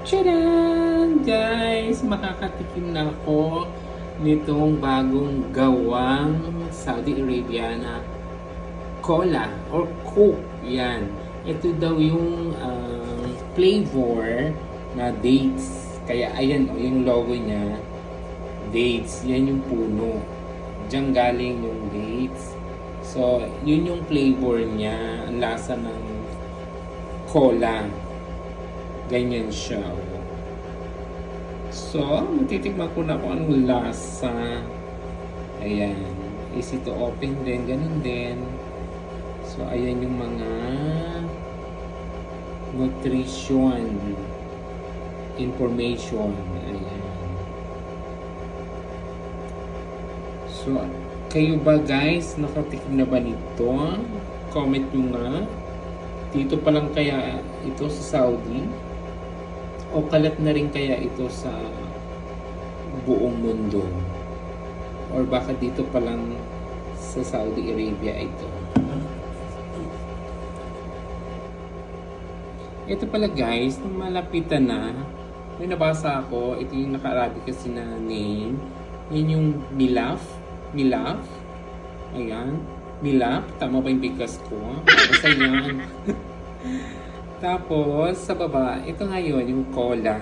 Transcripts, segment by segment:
Tcharan! Guys, makakatikim na ako nitong bagong gawang Saudi Arabia na cola or coke. Yan. Ito daw yung ah, flavor na dates. Kaya ayan o, yung logo niya. Dates. Yan yung puno. Diyan galing yung dates. So, yun yung flavor niya. Ang lasa ng cola. Ganyan siya. So, matitikman ko na kung anong lasa. Ayan. Easy to open din. Ganun din. So, ayan yung mga nutrition information. Ayan. So, kayo ba guys, nakatikim na ba nito? Comment nyo nga. Dito pa lang kaya ito sa Saudi? O kalat na rin kaya ito sa buong mundo? Or baka dito pa lang sa Saudi Arabia ito? Ito pala guys, nung malapitan na, may nabasa ako, ito yung naka-Arabic kasi na name. Yan yung Milaf. Milaf. Ayan. Milaf. Tama ba yung bigkas ko? Basta yan. Tapos, sa baba, ito ngayon, yung cola.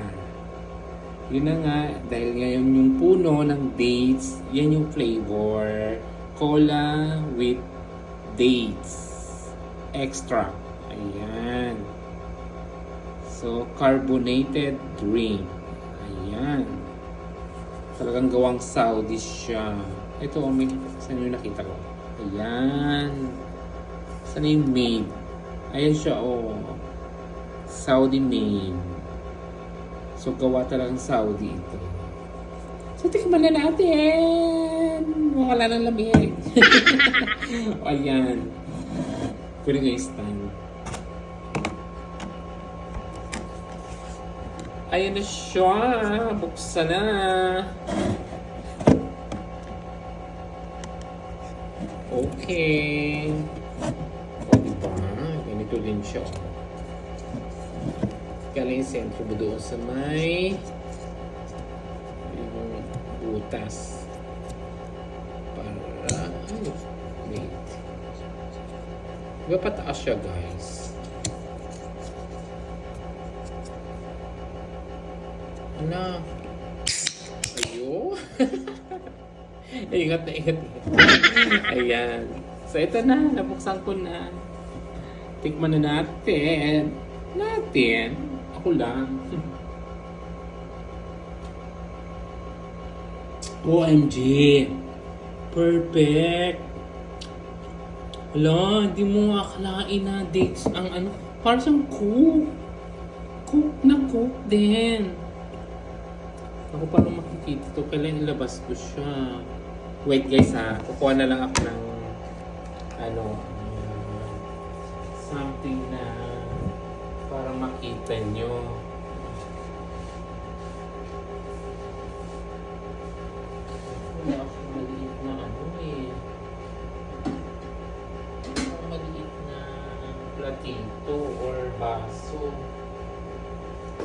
Yun na nga, dahil ngayon yung puno ng dates, yan yung flavor. Cola with dates. Extra. Ayan. So, carbonated drink. Ayan. Talagang gawang Saudi siya. Ito, oh, may, saan yung nakita ko? Ayan. Saan yung made? Ayan siya, oh. Saudi made. So, gawa talagang Saudi ito. So, tikman na natin. Wala nang lamig. Ayan. Pwede nga stand. Ayan na siya. Buksan na. Okay. O, diba? Ganito din siya. Galing sentro mo doon sa may yung butas. Para, ay, wait. Diba pataas siya, guys? Ano? Ayo. ingat na ingat. Ayan. So, ito na. Nabuksan ko na. Tikman na natin. Natin. Lang. OMG. Perfect. Wala, hindi mo akalain na dates ang ano. Parang siyang cook. Cook na cook din. Ako parang makikita to. Kailan ilabas ko siya. Wait guys ha. Kukuha na lang ako ng ano something na para makita nyo. Wala akong maliit na ano eh. Wala maliit na platito or baso.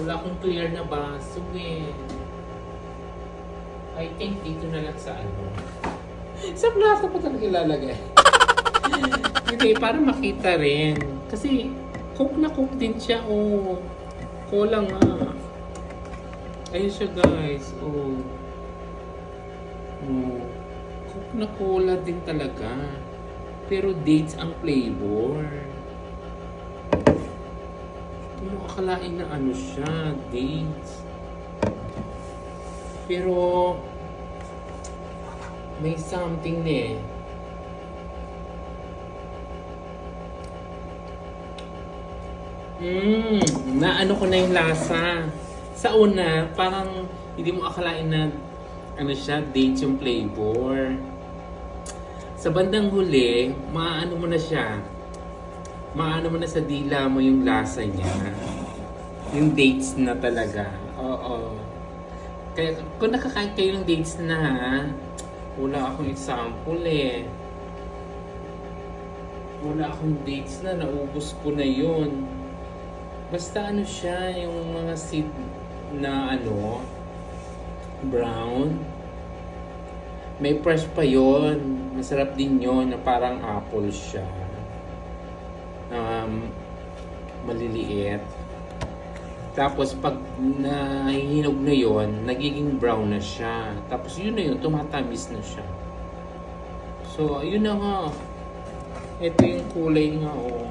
Wala akong clear na baso eh. I think dito na lang sa ano. Sa plato pa talaga ilalagay. Hindi, para makita rin. Kasi, cook na cook din siya, oh. Cola nga. Ayun siya, guys. Oh. Oh. Cook na cola din talaga. Pero dates ang flavor. Mo akalain na ano siya, dates. Pero may something na eh. Mmm, naano ko na yung lasa. Sa una, parang hindi mo akalain na ano siya, dates yung flavor. Sa bandang huli, maaano mo na siya. Maano mo na sa dila mo yung lasa niya. Yung dates na talaga. Oo. Kaya kung nakakain kayo ng dates na ha, wala akong example eh. Wala akong dates na, naubos ko na yun. Basta ano siya, yung mga seed, na ano, brown. May fresh pa yon. Masarap din yon na parang apple siya. Um, maliliit. Tapos pag nahihinog na yon, nagiging brown na siya. Tapos yun na yun, tumatamis na siya. So, ayun na nga. Ito yung kulay nga, oh.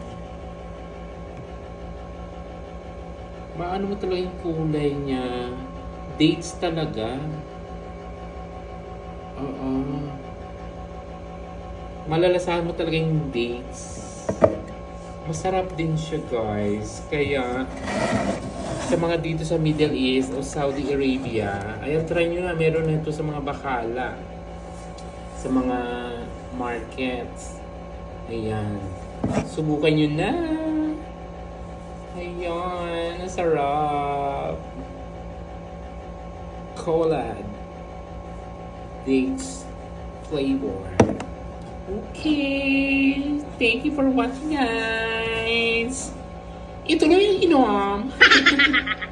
Maano mo talaga yung kulay niya. Dates talaga. Oo. Malalasahan mo talaga yung dates. Masarap din siya, guys. Kaya, sa mga dito sa Middle East o Saudi Arabia, ayan, try nyo na. Meron na ito sa mga bakala. Sa mga markets. Ayan. Subukan nyo na. Ayan. Ang sarap. Cola. Dates flavor. Okay. Thank you for watching, guys. Ituloy yung inom.